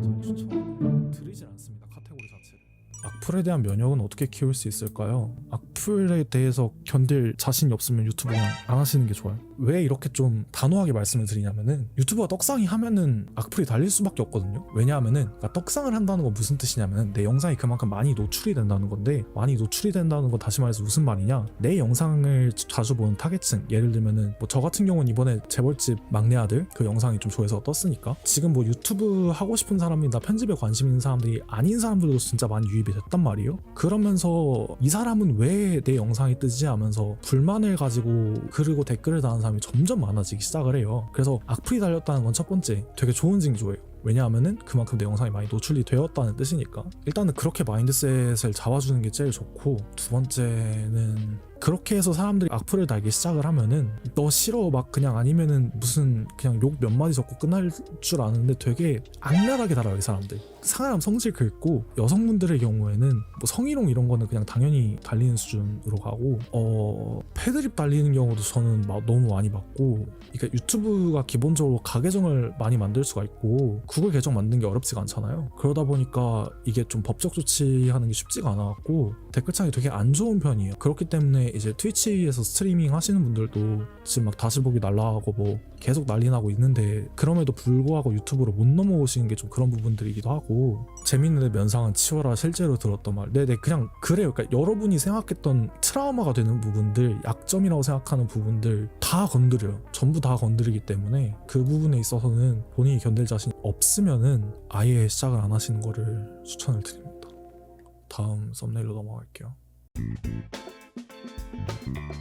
잘 추천 드리질 않습니다 카테고리 자체를 악플에 대한 면역은 어떻게 키울 수 있을까요? 악플에 대해서 견딜 자신이 없으면 유튜브 그냥 안 하시는 게 좋아요. 왜 이렇게 좀 단호하게 말씀을 드리냐면은 유튜브가 떡상이 하면은 악플이 달릴 수밖에 없거든요. 왜냐하면은 그러니까 떡상을 한다는 건 무슨 뜻이냐면은 내 영상이 그만큼 많이 노출이 된다는 건데 많이 노출이 된다는 건 다시 말해서 무슨 말이냐? 내 영상을 자주 보는 타겟층. 예를 들면은 뭐 저 같은 경우는 이번에 재벌집 막내 아들 그 영상이 좀 조회수가 떴으니까. 지금 뭐 유튜브 하고 싶은 사람이나 편집에 관심 있는 사람들이 아닌 사람들도 진짜 많이 유 입이 됐단 말이에요. 그러면서 이 사람은 왜 내 영상이 뜨지 하면서 불만을 가지고 그리고 댓글을 다는 사람이 점점 많아지기 시작을 해요. 그래서 악플이 달렸다는 건 첫 번째 되게 좋은 징조예요. 왜냐하면은 그만큼 내 영상이 많이 노출이 되었다는 뜻이니까. 일단은 그렇게 마인드셋을 잡아주는 게 제일 좋고 두 번째는 그렇게 해서 사람들이 악플을 달기 시작을 하면은 너 싫어 막 그냥 아니면은 무슨 그냥 욕 몇 마디 적고 끝날 줄 아는데 되게 악랄하게 달아요 이 사람들. 사람 성질 긁고 여성분들의 경우에는 뭐 성희롱 이런 거는 그냥 당연히 달리는 수준으로 가고 어 패드립 달리는 경우도 저는 막 너무 많이 봤고 그러니까 유튜브가 기본적으로 가계정을 많이 만들 수가 있고 구글 계정 만드는 게 어렵지가 않잖아요. 그러다 보니까 이게 좀 법적 조치하는 게 쉽지가 않아갖고 댓글창이 되게 안 좋은 편이에요. 그렇기 때문 에 이제 트위치에서 스트리밍 하시는 분들도 지금 막 다시 보기 날라가고 뭐 계속 난리 나고 있는데 그럼에도 불구하고 유튜브로 못 넘어오시는 게 좀 그런 부분들이기도 하고 재밌는데 면상은 치워라 실제로 들었던 말. 네네 그냥 그래요. 그러니까 여러분이 생각했던 트라우마가 되는 부분들 약점이라고 생각하는 부분들 다 건드려요. 전부 다 건드리기 때문에 그 부분에 있어서는 본인이 견딜 자신 없으면은 아예 시작을 안 하시는 거를 추천을 드립니다. 다음 썸네일로 넘어갈게요 Thank you.